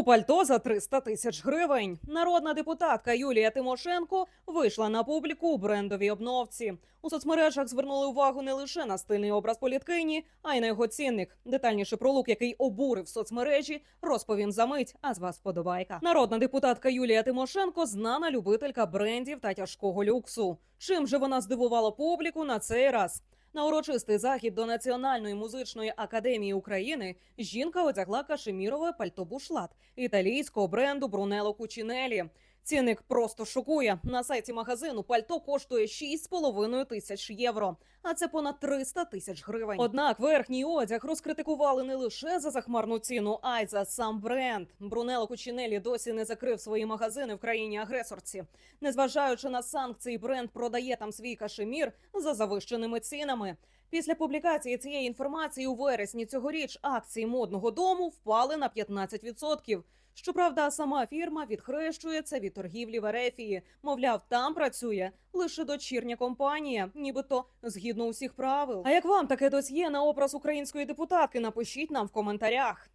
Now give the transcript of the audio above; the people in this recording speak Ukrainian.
У пальто за 300 тисяч гривень. Народна депутатка Юлія Тимошенко вийшла на публіку у брендовій обновці. У соцмережах звернули увагу не лише на стильний образ політкині, а й на його цінник. Детальніше про лук, який обурив соцмережі, розповім за мить. А з вас подобайка. Народна депутатка Юлія Тимошенко знана любителька брендів та тяжкого люксу. Чим же вона здивувала публіку на цей раз? На урочистий захід до Національної музичної академії України жінка одягла кашемірове пальто бушлат італійського бренду Брунело Кучінелі. Цінник просто шокує. На сайті магазину пальто коштує 6,5 тисяч євро, а це понад 300 тисяч гривень. Однак верхній одяг розкритикували не лише за захмарну ціну, а й за сам бренд. Брунело Кучінелі досі не закрив свої магазини в країні агресорці. Незважаючи на санкції, бренд продає там свій кашемір за завищеними цінами. Після публікації цієї інформації у вересні цьогоріч акції модного дому впали на 15%. Щоправда, сама фірма відхрещується від торгівлі в Ерефії. Мовляв, там працює лише дочірня компанія, нібито згідно усіх правил. А як вам таке досьє на образ української депутатки? Напишіть нам в коментарях.